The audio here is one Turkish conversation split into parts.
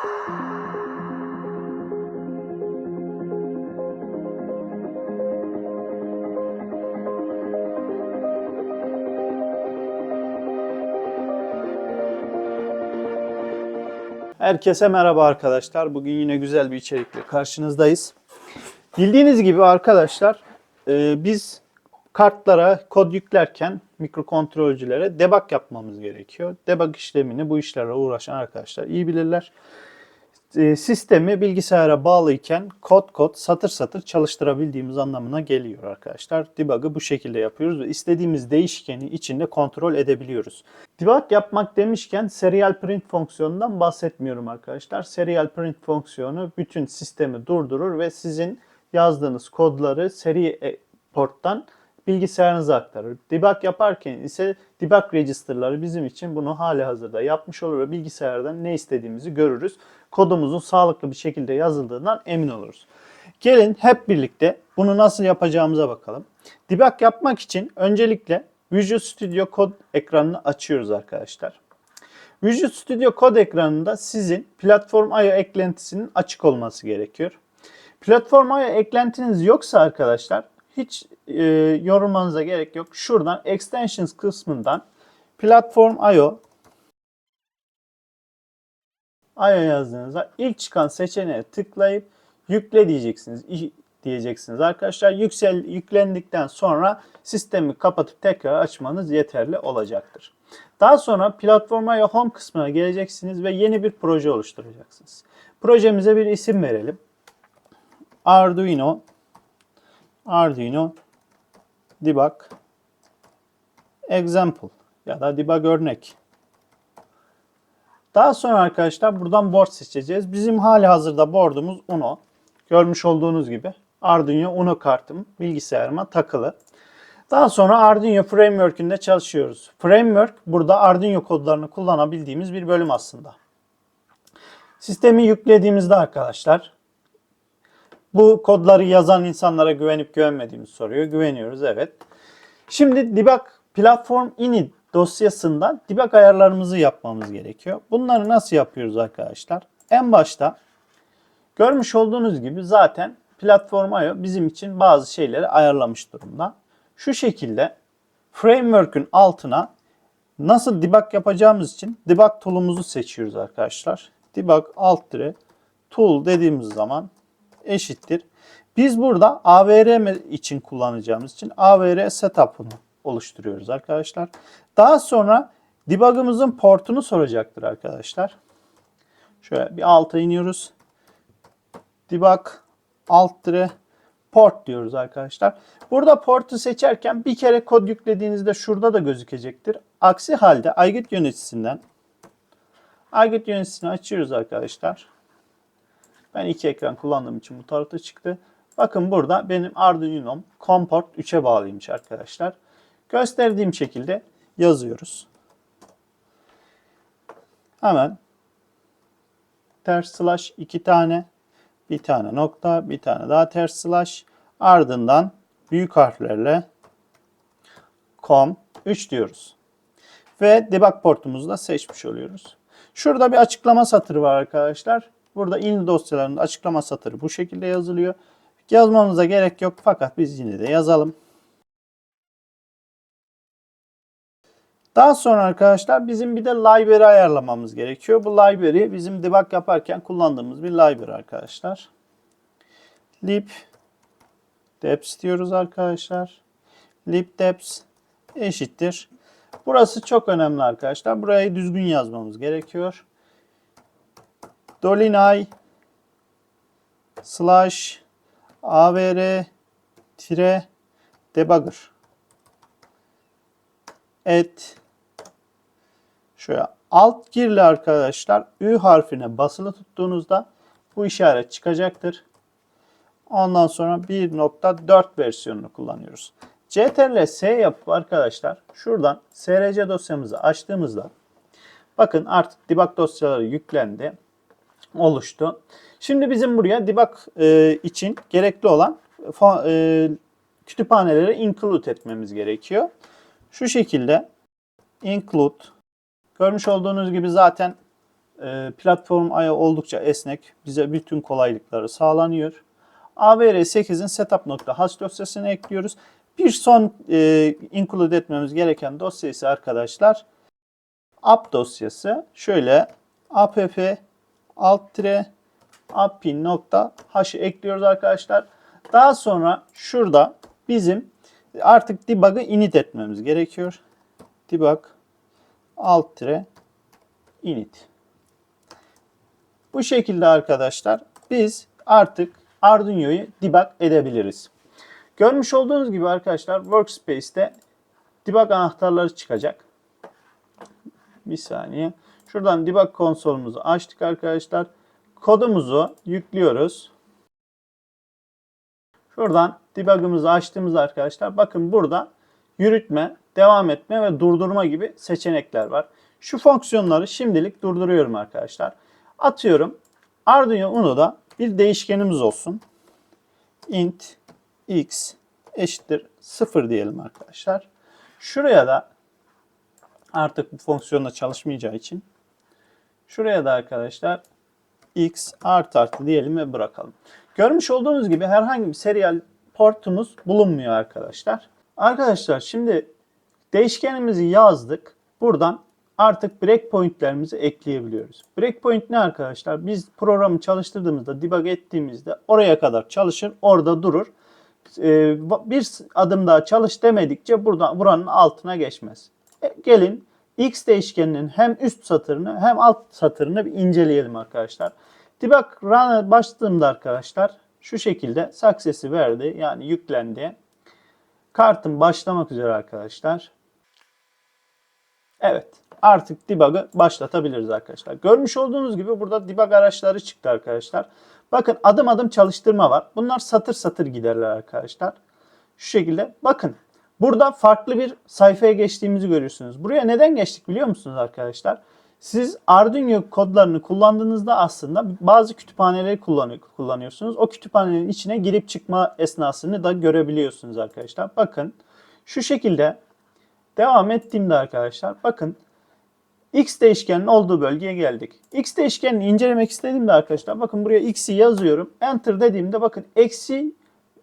Herkese merhaba arkadaşlar. Bugün yine güzel bir içerikle karşınızdayız. Bildiğiniz gibi arkadaşlar e, biz kartlara kod yüklerken mikrokontrolcülere debug yapmamız gerekiyor. Debug işlemini bu işlerle uğraşan arkadaşlar iyi bilirler. E, Sistemi bilgisayara bağlıyken kod kod satır satır çalıştırabildiğimiz anlamına geliyor arkadaşlar. Debug'ı bu şekilde yapıyoruz ve istediğimiz değişkeni içinde kontrol edebiliyoruz. Debug yapmak demişken serial print fonksiyonundan bahsetmiyorum arkadaşlar. Serial print fonksiyonu bütün sistemi durdurur ve sizin yazdığınız kodları seri e, porttan bilgisayarınıza aktarır. Debug yaparken ise debug register'ları bizim için bunu hali hazırda yapmış olur ve bilgisayardan ne istediğimizi görürüz. Kodumuzun sağlıklı bir şekilde yazıldığından emin oluruz. Gelin hep birlikte bunu nasıl yapacağımıza bakalım. Debug yapmak için öncelikle Visual Studio Code ekranını açıyoruz arkadaşlar. Visual Studio Code ekranında sizin Platform IO eklentisinin açık olması gerekiyor. Platform IO eklentiniz yoksa arkadaşlar hiç e, yorulmanıza gerek yok. Şuradan Extensions kısmından Platform IO yazdığınızda ilk çıkan seçeneğe tıklayıp yükle diyeceksiniz. Diyeceksiniz arkadaşlar. Yüksel yüklendikten sonra sistemi kapatıp tekrar açmanız yeterli olacaktır. Daha sonra Platform IO Home kısmına geleceksiniz ve yeni bir proje oluşturacaksınız. Projemize bir isim verelim. Arduino Arduino debug example ya da debug örnek. Daha sonra arkadaşlar buradan board seçeceğiz. Bizim hali hazırda board'umuz Uno. Görmüş olduğunuz gibi Arduino Uno kartım bilgisayarıma takılı. Daha sonra Arduino Framework'ünde çalışıyoruz. Framework burada Arduino kodlarını kullanabildiğimiz bir bölüm aslında. Sistemi yüklediğimizde arkadaşlar bu kodları yazan insanlara güvenip güvenmediğimizi soruyor. Güveniyoruz evet. Şimdi debug platform init dosyasından debug ayarlarımızı yapmamız gerekiyor. Bunları nasıl yapıyoruz arkadaşlar? En başta görmüş olduğunuz gibi zaten platform IO bizim için bazı şeyleri ayarlamış durumda. Şu şekilde framework'ün altına nasıl debug yapacağımız için debug tool'umuzu seçiyoruz arkadaşlar. Debug alt dire tool dediğimiz zaman eşittir. Biz burada AVR için kullanacağımız için AVR setup'ını oluşturuyoruz arkadaşlar. Daha sonra debug'ımızın portunu soracaktır arkadaşlar. Şöyle bir alta iniyoruz. Debug alt dire port diyoruz arkadaşlar. Burada portu seçerken bir kere kod yüklediğinizde şurada da gözükecektir. Aksi halde aygıt yöneticisinden aygıt yöneticisini açıyoruz arkadaşlar. Ben iki ekran kullandığım için bu tarafta çıktı. Bakın burada benim Arduino'm Comport 3'e bağlıymış arkadaşlar. Gösterdiğim şekilde yazıyoruz. Hemen ters slash iki tane bir tane nokta bir tane daha ters slash ardından büyük harflerle com 3 diyoruz. Ve debug portumuzu da seçmiş oluyoruz. Şurada bir açıklama satırı var arkadaşlar. Burada in dosyalarında açıklama satırı bu şekilde yazılıyor. Yazmamıza gerek yok fakat biz yine de yazalım. Daha sonra arkadaşlar bizim bir de library ayarlamamız gerekiyor. Bu library bizim debug yaparken kullandığımız bir library arkadaşlar. lib deps diyoruz arkadaşlar. lib deps eşittir. Burası çok önemli arkadaşlar. Burayı düzgün yazmamız gerekiyor. Dolinay slash avr tire debugger et şöyle alt girli arkadaşlar Ü harfine basılı tuttuğunuzda bu işaret çıkacaktır. Ondan sonra 1.4 versiyonunu kullanıyoruz. CTRL S yapıp arkadaşlar şuradan src dosyamızı açtığımızda bakın artık debug dosyaları yüklendi oluştu. Şimdi bizim buraya debug e, için gerekli olan e, kütüphaneleri include etmemiz gerekiyor. Şu şekilde include görmüş olduğunuz gibi zaten e, platform ayağı oldukça esnek. Bize bütün kolaylıkları sağlanıyor. AVR8'in setup.h dosyasını ekliyoruz. Bir son e, include etmemiz gereken dosya ise arkadaşlar app dosyası. Şöyle app alt tire appin.h'ı ekliyoruz arkadaşlar. Daha sonra şurada bizim artık debug'ı init etmemiz gerekiyor. Debug alt tire init. Bu şekilde arkadaşlar biz artık Arduino'yu debug edebiliriz. Görmüş olduğunuz gibi arkadaşlar Workspace'te debug anahtarları çıkacak. Bir saniye. Şuradan debug konsolumuzu açtık arkadaşlar. Kodumuzu yüklüyoruz. Şuradan debug'ımızı açtığımız arkadaşlar bakın burada yürütme, devam etme ve durdurma gibi seçenekler var. Şu fonksiyonları şimdilik durduruyorum arkadaşlar. Atıyorum Arduino Uno'da bir değişkenimiz olsun. int x eşittir 0 diyelim arkadaşlar. Şuraya da artık bu fonksiyonda çalışmayacağı için şuraya da arkadaşlar x artı artı diyelim ve bırakalım. Görmüş olduğunuz gibi herhangi bir serial portumuz bulunmuyor arkadaşlar. Arkadaşlar şimdi değişkenimizi yazdık. Buradan artık breakpointlerimizi ekleyebiliyoruz. Breakpoint ne arkadaşlar? Biz programı çalıştırdığımızda, debug ettiğimizde oraya kadar çalışır, orada durur. Ee, bir adım daha çalış demedikçe buradan buranın altına geçmez. E, gelin x değişkeninin hem üst satırını hem alt satırını bir inceleyelim arkadaşlar. Debug run'a başladığımda arkadaşlar şu şekilde success'i verdi. Yani yüklendi. Kartım başlamak üzere arkadaşlar. Evet. Artık debug'ı başlatabiliriz arkadaşlar. Görmüş olduğunuz gibi burada debug araçları çıktı arkadaşlar. Bakın adım adım çalıştırma var. Bunlar satır satır giderler arkadaşlar. Şu şekilde. Bakın burada farklı bir sayfaya geçtiğimizi görüyorsunuz. Buraya neden geçtik biliyor musunuz arkadaşlar? Siz Arduino kodlarını kullandığınızda aslında bazı kütüphaneleri kullanıyorsunuz. O kütüphanenin içine girip çıkma esnasını da görebiliyorsunuz arkadaşlar. Bakın şu şekilde devam ettiğimde arkadaşlar bakın x değişkenin olduğu bölgeye geldik. x değişkenini incelemek istediğimde arkadaşlar bakın buraya x'i yazıyorum. Enter dediğimde bakın eksi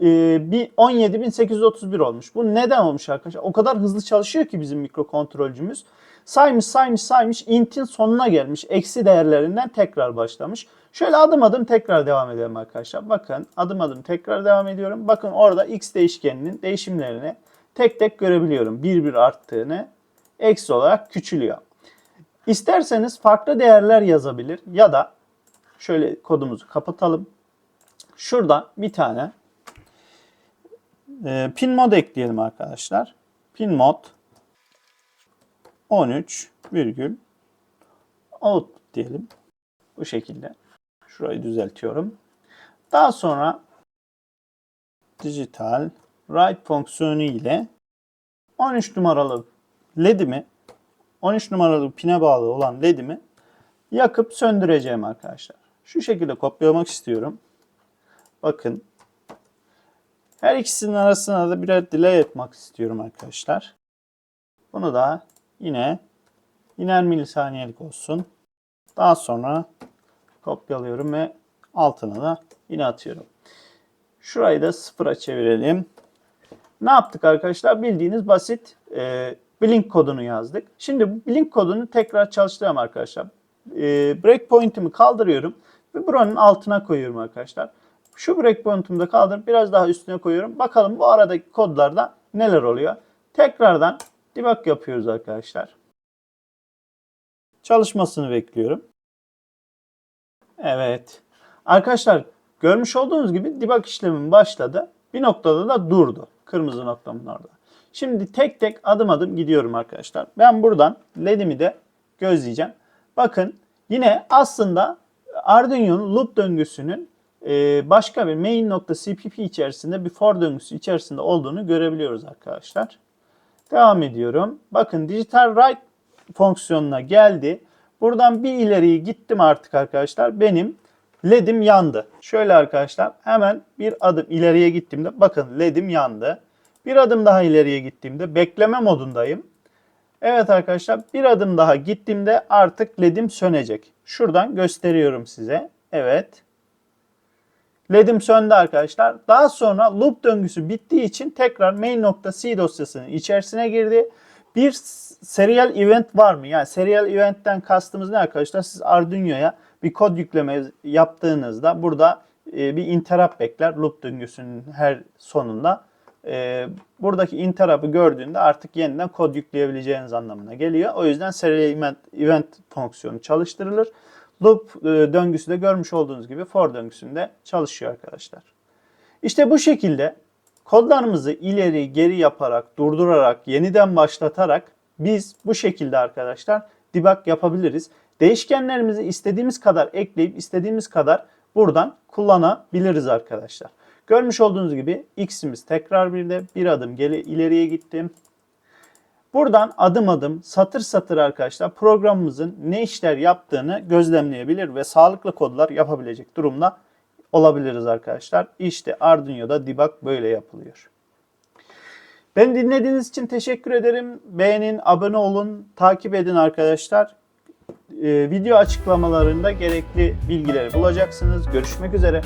e, 17.831 olmuş. Bu neden olmuş arkadaşlar? O kadar hızlı çalışıyor ki bizim mikrokontrolcümüz. Saymış saymış saymış int'in sonuna gelmiş. Eksi değerlerinden tekrar başlamış. Şöyle adım adım tekrar devam edelim arkadaşlar. Bakın adım adım tekrar devam ediyorum. Bakın orada x değişkeninin değişimlerini tek tek görebiliyorum. Bir bir arttığını eksi olarak küçülüyor. İsterseniz farklı değerler yazabilir ya da şöyle kodumuzu kapatalım. Şuradan bir tane e, pin mod ekleyelim arkadaşlar. Pin mod 13 virgül out diyelim. Bu şekilde. Şurayı düzeltiyorum. Daha sonra dijital write fonksiyonu ile 13 numaralı ledimi 13 numaralı pine bağlı olan ledimi yakıp söndüreceğim arkadaşlar. Şu şekilde kopyalamak istiyorum. Bakın. Her ikisinin arasına da birer delay etmek istiyorum arkadaşlar. Bunu da yine iner milisaniyelik olsun. Daha sonra kopyalıyorum ve altına da yine atıyorum. Şurayı da sıfıra çevirelim. Ne yaptık arkadaşlar? Bildiğiniz basit e, blink kodunu yazdık. Şimdi bu blink kodunu tekrar çalıştırıyorum arkadaşlar. E, breakpoint'imi kaldırıyorum ve buranın altına koyuyorum arkadaşlar. Şu breakpoint'imi de kaldırıp biraz daha üstüne koyuyorum. Bakalım bu aradaki kodlarda neler oluyor. Tekrardan debug yapıyoruz arkadaşlar. Çalışmasını bekliyorum. Evet. Arkadaşlar görmüş olduğunuz gibi debug işlemim başladı. Bir noktada da durdu. Kırmızı noktamın orada. Şimdi tek tek adım adım gidiyorum arkadaşlar. Ben buradan ledimi de gözleyeceğim. Bakın yine aslında Arduino'nun loop döngüsünün e, başka bir main.cpp içerisinde bir for döngüsü içerisinde olduğunu görebiliyoruz arkadaşlar. Devam ediyorum. Bakın digital write fonksiyonuna geldi. Buradan bir ileriye gittim artık arkadaşlar. Benim ledim yandı. Şöyle arkadaşlar hemen bir adım ileriye gittiğimde bakın ledim yandı. Bir adım daha ileriye gittiğimde bekleme modundayım. Evet arkadaşlar bir adım daha gittiğimde artık LED'im sönecek. Şuradan gösteriyorum size. Evet. LED'im söndü arkadaşlar. Daha sonra loop döngüsü bittiği için tekrar main.c dosyasının içerisine girdi. Bir serial event var mı? Yani serial eventten kastımız ne arkadaşlar? Siz Arduino'ya bir kod yükleme yaptığınızda burada e, bir interrupt bekler loop döngüsünün her sonunda. E, buradaki interrupt'ı gördüğünde artık yeniden kod yükleyebileceğiniz anlamına geliyor. O yüzden serial event, event fonksiyonu çalıştırılır. Loop e, döngüsü de görmüş olduğunuz gibi for döngüsünde çalışıyor arkadaşlar. İşte bu şekilde kodlarımızı ileri geri yaparak, durdurarak, yeniden başlatarak biz bu şekilde arkadaşlar debug yapabiliriz. Değişkenlerimizi istediğimiz kadar ekleyip istediğimiz kadar buradan kullanabiliriz arkadaşlar. Görmüş olduğunuz gibi x'imiz tekrar bir de bir adım geri ileriye gittim. Buradan adım adım satır satır arkadaşlar programımızın ne işler yaptığını gözlemleyebilir ve sağlıklı kodlar yapabilecek durumda olabiliriz arkadaşlar. İşte Arduino'da debug böyle yapılıyor. Beni dinlediğiniz için teşekkür ederim. Beğenin, abone olun, takip edin arkadaşlar. Ee, video açıklamalarında gerekli bilgileri bulacaksınız. Görüşmek üzere.